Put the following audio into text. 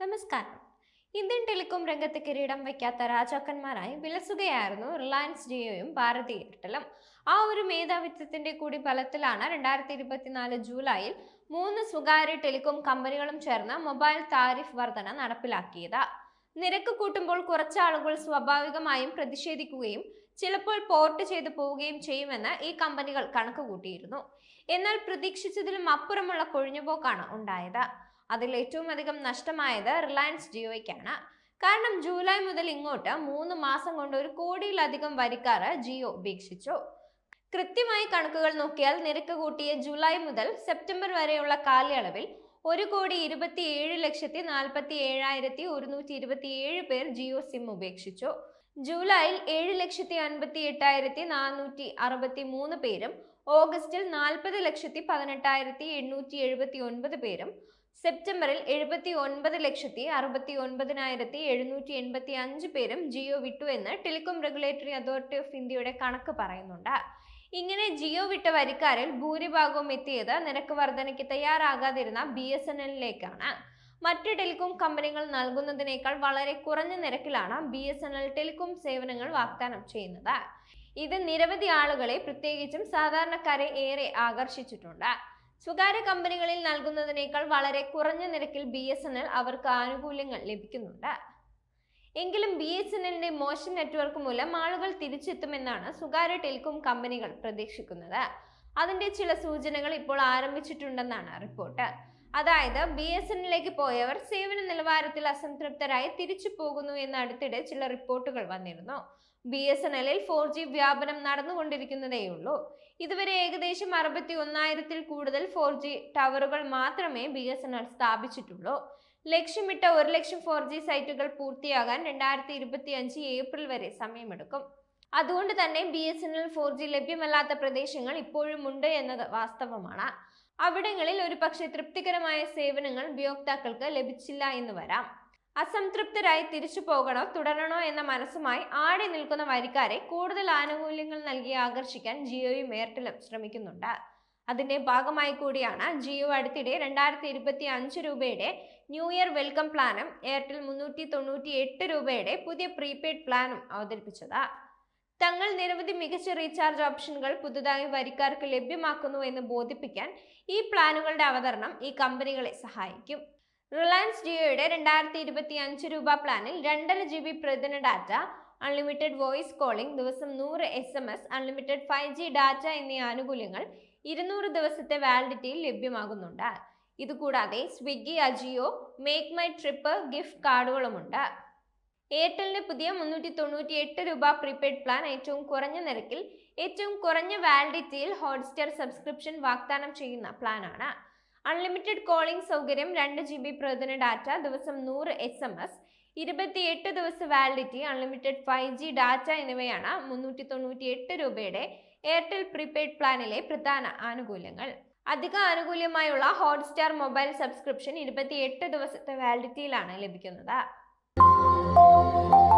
നമസ്കാരം. Indian telecom രംഗത്ത് കിരീടം വയ്ക്കാത്ത രാജാക്കന്മാരായി വിലസുകയായിരുന്നു റിലയൻസ് ജിയോയും ഭാരതി എയർടെലും. ആ ഒരു മേധാവിത്വത്തിന്റെ കൂടി ഫലത്തിലാണ് രണ്ടായിരത്തി ഇരുപത്തിനാല് ജൂലൈയിൽ മൂന്ന് സ്വകാര്യ ടെലികോം കമ്പനികളും ചേർന്ന് മൊബൈൽ താരിഫ് വർധന നടപ്പിലാക്കിയത്. നിരക്ക് കൂട്ടുമ്പോൾ കുറച്ചാളുകൾ സ്വാഭാവികമായും പ്രതിഷേധിക്കുകയും ചിലപ്പോൾ പോർട്ട് ചെയ്തു പോവുകയും ചെയ്യുമെന്ന് ഈ കമ്പനികൾ കണക്ക് കൂട്ടിയിരുന്നു എന്നാൽ പ്രതീക്ഷിച്ചതിലും അപ്പുറമുള്ള കൊഴിഞ്ഞുപോക്കാണ് ഉണ്ടായത്. അതിൽ ഏറ്റവും അധികം നഷ്ടമായത് റിലയൻസ് ജിയോയ്ക്കാണ്. കാരണം ജൂലൈ മുതൽ ഇങ്ങോട്ട് മൂന്ന് മാസം കൊണ്ട് ഒരു കോടിയിലധികം വരിക്കാറ് ജിയോ ഉപേക്ഷിച്ചു. കൃത്യമായി കണക്കുകൾ നോക്കിയാൽ നിരക്ക് കൂട്ടിയ ജൂലൈ മുതൽ സെപ്റ്റംബർ വരെയുള്ള കാലയളവിൽ ഒരു കോടി ഇരുപത്തി ഏഴ് ലക്ഷത്തി നാൽപ്പത്തി ഏഴായിരത്തി ഒരുന്നൂറ്റി ഇരുപത്തി ഏഴ് പേർ ജിയോ സിം ഉപേക്ഷിച്ചു. ജൂലൈയിൽ ഏഴ് ലക്ഷത്തി അൻപത്തി എട്ടായിരത്തി നാനൂറ്റി അറുപത്തി മൂന്ന് പേരും ഓഗസ്റ്റിൽ നാൽപ്പത് ലക്ഷത്തി പതിനെട്ടായിരത്തി എണ്ണൂറ്റി എഴുപത്തി ഒൻപത് പേരും സെപ്റ്റംബറിൽ എഴുപത്തി ഒൻപത് ലക്ഷത്തി അറുപത്തി ഒൻപതിനായിരത്തി എഴുന്നൂറ്റി എൺപത്തി അഞ്ച് പേരും ജിയോ വിട്ടു എന്ന് ടെലികോം റെഗുലേറ്ററി അതോറിറ്റി ഓഫ് ഇന്ത്യയുടെ കണക്ക് പറയുന്നുണ്ട്. ഇങ്ങനെ ജിയോ വിട്ട വരിക്കാരിൽ ഭൂരിഭാഗവും എത്തിയത് നിരക്ക് വർധനയ്ക്ക് തയ്യാറാകാതിരുന്ന ബി എസ് എൻ എല്ലിലേക്കാണ്. മറ്റ് ടെലികോം കമ്പനികൾ നൽകുന്നതിനേക്കാൾ വളരെ കുറഞ്ഞ നിരക്കിലാണ് B S N L telecom സേവനങ്ങൾ വാഗ്ദാനം ചെയ്യുന്നത്. ഇത് നിരവധി ആളുകളെ പ്രത്യേകിച്ചും സാധാരണക്കാരെ ഏറെ ആകർഷിച്ചിട്ടുണ്ട്. സ്വകാര്യ കമ്പനികളിൽ നൽകുന്നതിനേക്കാൾ വളരെ കുറഞ്ഞ നിരക്കിൽ ബി എസ് എൻ എൽ അവർക്ക് ആനുകൂല്യങ്ങൾ ലഭിക്കുന്നുണ്ട്. എങ്കിലും ബി എസ് എൻ എല്ലിന്റെ മോശം നെറ്റ്വർക്ക് മൂലം ആളുകൾ തിരിച്ചെത്തുമെന്നാണ് സ്വകാര്യ ടെലികോം കമ്പനികൾ പ്രതീക്ഷിക്കുന്നത്. അതിന്റെ ചില സൂചനകൾ ഇപ്പോൾ ആരംഭിച്ചിട്ടുണ്ടെന്നാണ് റിപ്പോർട്ട്. അതായത് ബി എസ് എന്നിലേക്ക് പോയവർ സേവന നിലവാരത്തിൽ അസംതൃപ്തരായി തിരിച്ചു പോകുന്നു എന്ന് അടുത്തിടെ ചില റിപ്പോർട്ടുകൾ വന്നിരുന്നു. ബി എസ് എൻ എല്ലിൽ ഫോർ ജി വ്യാപനം നടന്നുകൊണ്ടിരിക്കുന്നതേയുള്ളൂ. ഇതുവരെ ഏകദേശം അറുപത്തി ഒന്നായിരത്തിൽ കൂടുതൽ ഫോർ ജി ടവറുകൾ മാത്രമേ ബി എസ് എൻ എൽ സ്ഥാപിച്ചിട്ടുള്ളൂ. ലക്ഷ്യമിട്ട ഒരു ലക്ഷം ഫോർ ജി സൈറ്റുകൾ പൂർത്തിയാകാൻ രണ്ടായിരത്തി ഇരുപത്തി അഞ്ച് ഏപ്രിൽ വരെ സമയമെടുക്കും. അതുകൊണ്ട് തന്നെ B S N L four G ലഭ്യമല്ലാത്ത പ്രദേശങ്ങൾ ഇപ്പോഴും ഉണ്ട് എന്നത് വാസ്തവമാണ്. അവിടങ്ങളിൽ ഒരു പക്ഷേ തൃപ്തികരമായ സേവനങ്ങൾ ഉപയോക്താക്കൾക്ക് ലഭിച്ചില്ല എന്ന് വരാം. അസംതൃപ്തരായി തിരിച്ചു പോകണോ തുടരണോ എന്ന മനസ്സുമായി ആടി നിൽക്കുന്ന വരിക്കാരെ കൂടുതൽ ആനുകൂല്യങ്ങൾ നൽകി ആകർഷിക്കാൻ ജിയോയും എയർടെലും ശ്രമിക്കുന്നുണ്ട്. അതിന്റെ ഭാഗമായി കൂടിയാണ് ജിയോ അടുത്തിടെ രണ്ടായിരത്തി ഇരുപത്തി അഞ്ച് രൂപയുടെ ന്യൂ ഇയർ വെൽക്കം പ്ലാനും എയർടെൽ മുന്നൂറ്റി തൊണ്ണൂറ്റി എട്ട് രൂപയുടെ പുതിയ പ്രീപെയ്ഡ് പ്ലാനും അവതരിപ്പിച്ചത്. തങ്ങൾ നിരവധി മികച്ച റീചാർജ് ഓപ്ഷനുകൾ പുതുതായി വരിക്കാർക്ക് ലഭ്യമാക്കുന്നു എന്ന് ബോധിപ്പിക്കാൻ ഈ പ്ലാനുകളുടെ അവതരണം ഈ കമ്പനികളെ സഹായിക്കും. റിലയൻസ് ജിയോയുടെ രണ്ടായിരത്തി ഇരുപത്തി അഞ്ച് രൂപ പ്ലാനിൽ രണ്ടര ജി ബി പ്രതിദിന ഡാറ്റ അൺലിമിറ്റഡ് വോയിസ് കോളിംഗ് ദിവസം നൂറ് S M S unlimited five G data എന്നീ ആനുകൂല്യങ്ങൾ ഇരുന്നൂറ് ദിവസത്തെ വാലിഡിറ്റിയിൽ ലഭ്യമാകുന്നുണ്ട്. ഇതുകൂടാതെ Swiggy Ajio make my trip gift കാർഡുകളുമുണ്ട് എയർടെലിന്റെ പുതിയ മുന്നൂറ്റി തൊണ്ണൂറ്റി എട്ട് രൂപ പ്രീപെയ്ഡ് പ്ലാൻ ഏറ്റവും കുറഞ്ഞ നിരക്കിൽ ഏറ്റവും കുറഞ്ഞ വാലിഡിറ്റിയിൽ ഹോട്ട്സ്റ്റാർ സബ്സ്ക്രിപ്ഷൻ വാഗ്ദാനം ചെയ്യുന്ന പ്ലാനാണ് അൺലിമിറ്റഡ് കോളിംഗ് സൗകര്യം രണ്ട് ജി ബി പ്രതിദിന ഡാറ്റ ദിവസം നൂറ് എസ് എം എസ് ഇരുപത്തിയെട്ട് ദിവസ validity unlimited five G data എന്നിവയാണ് മുന്നൂറ്റി തൊണ്ണൂറ്റി എട്ട് രൂപയുടെ എയർടെൽ പ്രീപെയ്ഡ് പ്ലാനിലെ പ്രധാന ആനുകൂല്യങ്ങൾ. അധിക ആനുകൂല്യമായുള്ള ഹോട്ട്സ്റ്റാർ മൊബൈൽ സബ്സ്ക്രിപ്ഷൻ ഇരുപത്തിയെട്ട് ദിവസത്തെ വാലിഡിറ്റിയിലാണ് ലഭിക്കുന്നത്. Thank you.